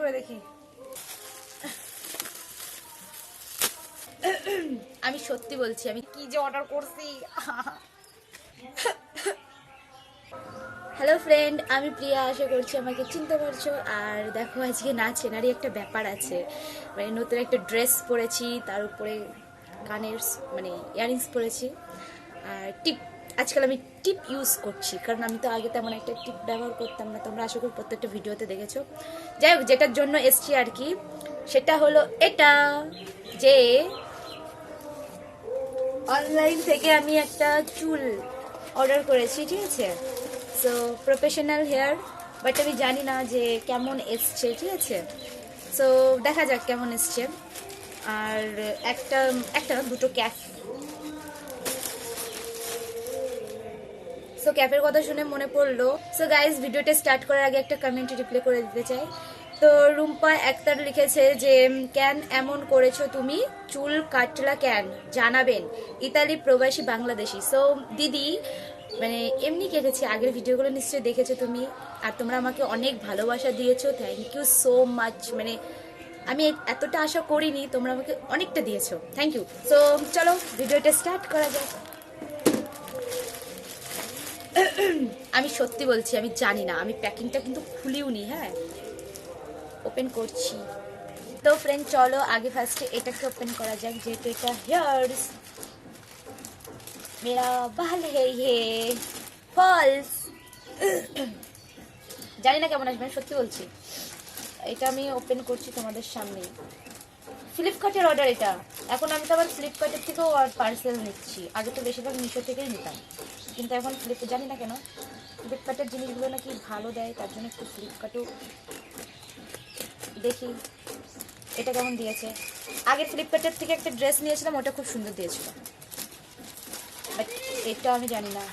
করে দেখি। আমি সত্যি বলছি আমি কি যে অর্ডার করছি? হ্যালো ফ্রেন্ড আমি প্রিয়া আশা করছি আমাকে চিনতে পারছ। আর দেখো আজকে না চেনারই একটা ব্যাপার আছে। মানে নতুন একটা ড্রেস পরেছি তার উপরে কানের মানে ইয়ারিংস পরেছি। আর টিপ আজকাল আমি টিপ ইউজ করছি, কারণ আমি তো আগে তেমন একটা টিপ ব্যবহার করতাম না। তোমরা আশা করি প্রত্যেকটা ভিডিওতে দেখেছ। যাই হোক, যেটার জন্য এসছি আর কি, সেটা হলো এটা, যে অনলাইন থেকে আমি একটা চুল অর্ডার করেছি, ঠিক আছে? সো প্রফেশনাল হেয়ার বাট আমি জানি না যে কেমন এসছে, ঠিক আছে? সো দেখা যাক কেমন এসছে। আর একটা একটা, দুটো ক্যাপ সো ক্যাপের কথা শুনে মনে পড়ল। সো গাইজ ভিডিওটা স্টার্ট করার আগে একটা কমেন্ট রিপ্লাই করে দিতে চাই। তো, রুম্পা একতার লিখেছে যে ক্যান এমন করেছ তুমি? চুল কাটলা ক্যান জানাবেন। ইতালি প্রবাসী বাংলাদেশি। সো দিদি মানে এমনি কেটেছি। আগের ভিডিওগুলো নিশ্চয়ই দেখেছ তুমি। আর তোমরা আমাকে অনেক ভালোবাসা দিয়েছ। থ্যাংক ইউ সো মাচ মানে আমি এতটা আশা করিনি, তোমরা আমাকে অনেকটা দিয়েছ। থ্যাংক ইউ সো চলো ভিডিওটা স্টার্ট করা যাক। আমি সত্যি বলছি, আমি জানি না। আমি প্যাকিংটা কিন্তু খুলিও নি হ্যাঁ? ওপেন করছি। তো ফ্রেন্ড চলো, আগে ফার্স্টে এটাকে ওপেন করা যাক, যেহেতু এটা হেয়ার্স মেরা বাল হে হে ফলস জানি না কেমন আসবে, আমি সত্যি বলছি। এটা আমি ওপেন করছি তোমাদের সামনে। ফ্লিপকার্টের অর্ডার এটা। এখন আমি তো আবার ফ্লিপকার্টের থেকেও পার্সেল নিচ্ছি। আগে তো বেশিরভাগ মিশো থেকেই নিতাম। কিন্তু এখন ফ্লিপ জানি না কেন ফ্লিপকার্টের জিনিসগুলো নাকি ভালো দেয়, তার জন্য একটু ফ্লিপকার্টও দেখি, এটা কেমন দিয়েছে। আগে ফ্লিপকার্টের থেকে একটা ড্রেস নিয়েছিলাম, ওটা খুব সুন্দর দিয়েছিল। বাট এটা আমি জানি না।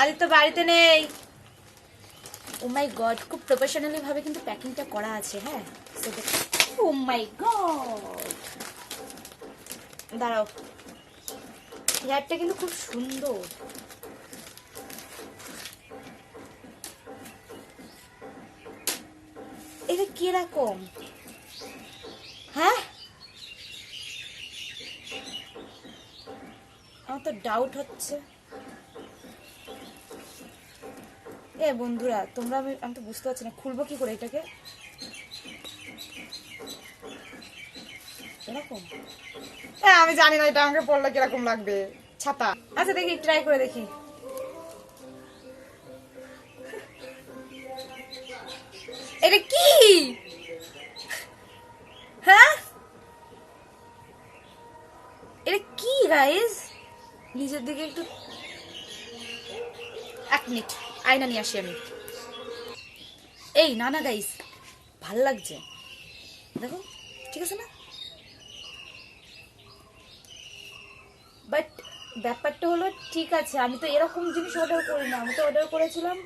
আদিত্য বাড়িতে নেই। ও মাই গড খুব প্রফেশনালি ভাবে কিন্তু প্যাকিংটা করা আছে হ্যাঁ? ও মাই গড দাঁড়াও। হেয়ারটা কিন্তু খুব সুন্দর। এটা কীরকম? হ্যাঁ? আমার তো ডাউট হচ্ছে। এ বন্ধুরা, তোমরা আমি আমি তো বুঝতে পারছি না, খুলবো কি করে এটাকে? হ্যাঁ আমি জানি না, এটা আমাকে পড়লে কীরকম লাগবে। ছাতা। আচ্ছা দেখি ট্রাই করে দেখি। এটা কি? হ্যাঁ? এটা কি নিজের দিকে একটু এক মিনিট, আয়না নিয়ে আসি আমি। এই, না না গাইস দেখো, ঠিক আছে না বাট ব্যাপারটা হলো, ঠিক আছে, আমি তো এরকম জিনিস অর্ডার করি না। আমি তো অর্ডার করেছিলাম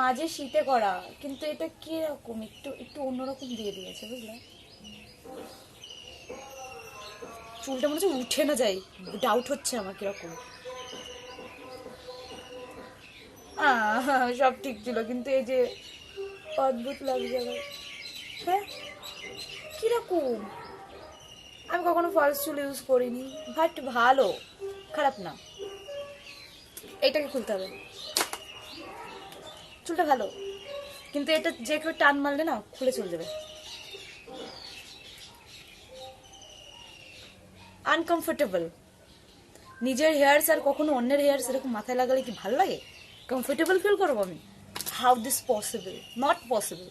মাঝে শীতে করা, কিন্তু এটা কীরকম? একটু একটু অন্যরকম দিয়ে দিয়েছে, বুঝলে? চুলটা মনে হচ্ছে উঠে না যায় ডাউট হচ্ছে আমার কীরকম। সব ঠিক ছিল, কিন্তু এই যে অদ্ভুত লাগছে হ্যাঁ? কীরকম? আমি কখনো ফলস চুল ইউজ করিনি বাট ভালো। খারাপ না। এটাকে খুলতে হবে। চুলটা ভালো। কিন্তু এটা যে কেউ টান মারলে না, খুলে চলে যাবে। আনকমফোর্টেবল নিজের হেয়ারস আর কখনো অন্যের হেয়ারস এরকম মাথায় লাগালে কি ভালো লাগে? কমফোর্টেবল ফিল করব আমি। How this possible not possible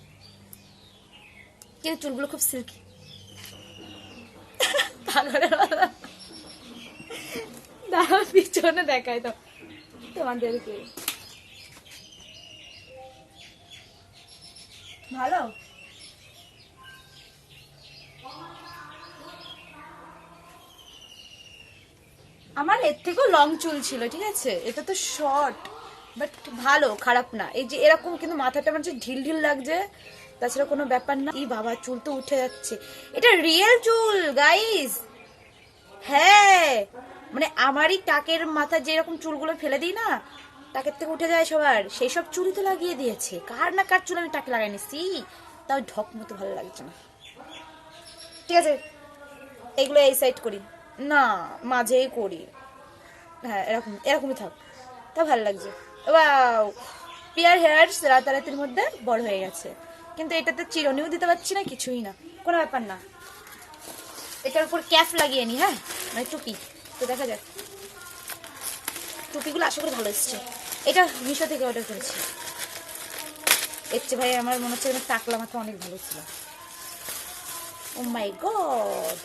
কিন্তু চুলগুলো খুব সিল্কি দাঁড়া পিছনে দেখায় তো তোমাদেরকে ভালো? আমার এর থেকেও লং চুল ছিল, ঠিক আছে? এটা তো শর্ট বাট ভালো, খারাপ না। এই যে এরকম কিন্তু মাথাটা মানে ঢিল ঢিল লাগছে, তাছাড়া কোনো ব্যাপার না। ই বাবা, চুল তো উঠে যাচ্ছে। এটা রিয়েল চুল গাইস হ্যাঁ! মানে আমারই টাকের মাথা যেরকম চুলগুলো ফেলে দিই না টাকের থেকে উঠে যায় সবার সেই সব চুরি তো লাগিয়ে দিয়েছে। কার না কার চুল আমি টাকে লাগাই নিছি তাও ঢক মতো ভালো লাগছে না। ঠিক আছে, এগুলো এই সাইড করি। না, মাঝেই করি। হ্যাঁ এরকম, এরকমই থাক। তা ভালো লাগছে। ওয়াও! পিয়ার হেয়ার্স রাতারাতির মধ্যে বড় হয়ে গেছে। কিন্তু এটাতে চিরনিও দিতে পারছি না, কিছুই না। কোনো ব্যাপার না। এটার উপর ক্যাপ লাগিয়ে নি হ্যাঁ? মানে টুপি। তো দেখা যাক। টুপিগুলো আশা করি ভালো এসছে। এটা মিশো থেকে অর্ডার করেছি। এর চেয়ে ভাই আমার মনে হচ্ছে যেন টাকলা মাথা অনেক ভালো ছিল। ও মাই গড।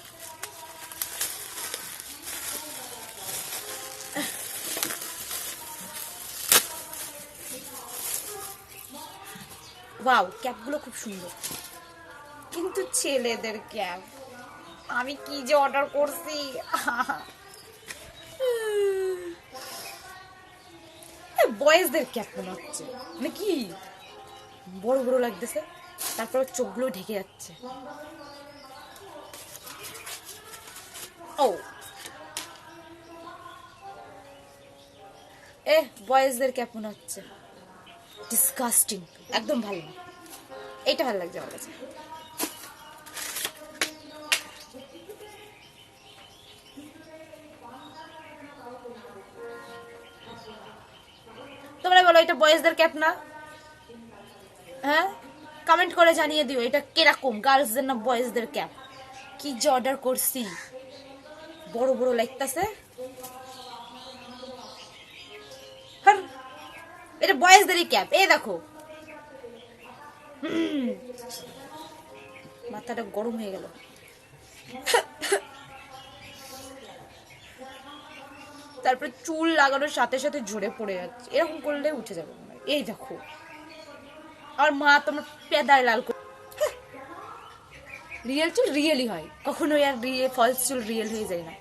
ওয়াও, ক্যাপগুলো খুব সুন্দর। কিন্তু ছেলেদের ক্যাপ। আমি কি যে অর্ডার করছি? বয়েজদের ক্যাপ মনে হচ্ছে। মানে কি? বড় বড় লাগতেছে, তারপর চোখগুলো ঢেকে যাচ্ছে। ও। এ, বয়েজদের ক্যাপ মনে হচ্ছে। ডিসকাস্টিং একদম ভালো না। এইটা ভালো লাগছে আমার কাছে। বলো, এটা বয়েজদের ক্যাপ না? হ্যাঁ? কমেন্ট করে জানিয়ে দিও, এটা কীরকম গার্লসদের না বয়েজদের ক্যাপ কি যে অর্ডার করছি? বড় বড় লাগতেছে। এটা বয়েজদেরই ক্যাপ এই দেখো। মাথাটা গরম হয়ে গেল। তারপরে চুল লাগানোর সাথে সাথে ঝরে পড়ে যাচ্ছে। এরকম করলে উঠে যাবে এই দেখো। আর মা তোমার পেদায় লাল রিয়েল চুল রিয়েলই হয়। কখনোই আর রিয়েল ফলস চুল রিয়েল হয়ে যায় না।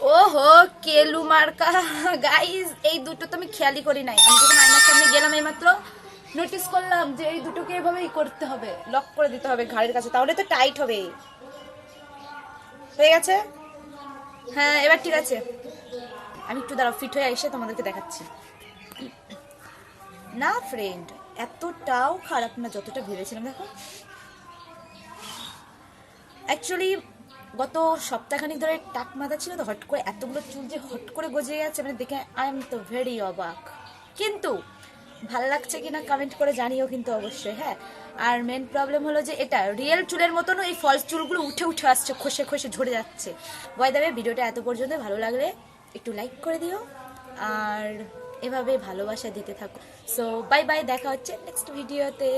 ওহো, কেলু মার্কা। গাইস এই দুটো তো আমি খেয়ালই করি নাই। আমি যখন আয়নার সামনে গেলাম এইমাত্র নোটিস করলাম যে এই দুটোকে এভাবেই করতে হবে। লক করে দিতে হবে ঘাড়ের কাছে, তাহলে তো টাইট হবে হয়ে গেছে? হ্যাঁ এবার ঠিক আছে। আমি একটু দাঁড়াও ফিট হয়ে এসে তোমাদেরকে দেখাচ্ছি। না ফ্রেন্ড এতটাও খারাপ না যতটা ভেবেছিলাম, দেখো। অ্যাকচুয়ালি গত সপ্তাহখানিক ধরে টাক মাথা ছিল তো, হট করে এতগুলো চুল যে হট করে গজে গেছে মানে দেখে আই এম তো ভেরি অবাক। কিন্তু ভালো লাগছে কিনা কমেন্ট করে জানিও কিন্তু অবশ্যই হ্যাঁ? আর মেন প্রবলেম হলো যে এটা রিয়েল চুলের মতন ওই ফলস চুলগুলো উঠে উঠে আসছে, খসে খসে ঝরে যাচ্ছে। বয় দেবে ভিডিওটা এত পর্যন্ত ভালো লাগলে একটু লাইক করে দিও, আর এভাবে ভালোবাসা দিতে থাকো। সো বাই বাই দেখা হচ্ছে নেক্সট ভিডিওতে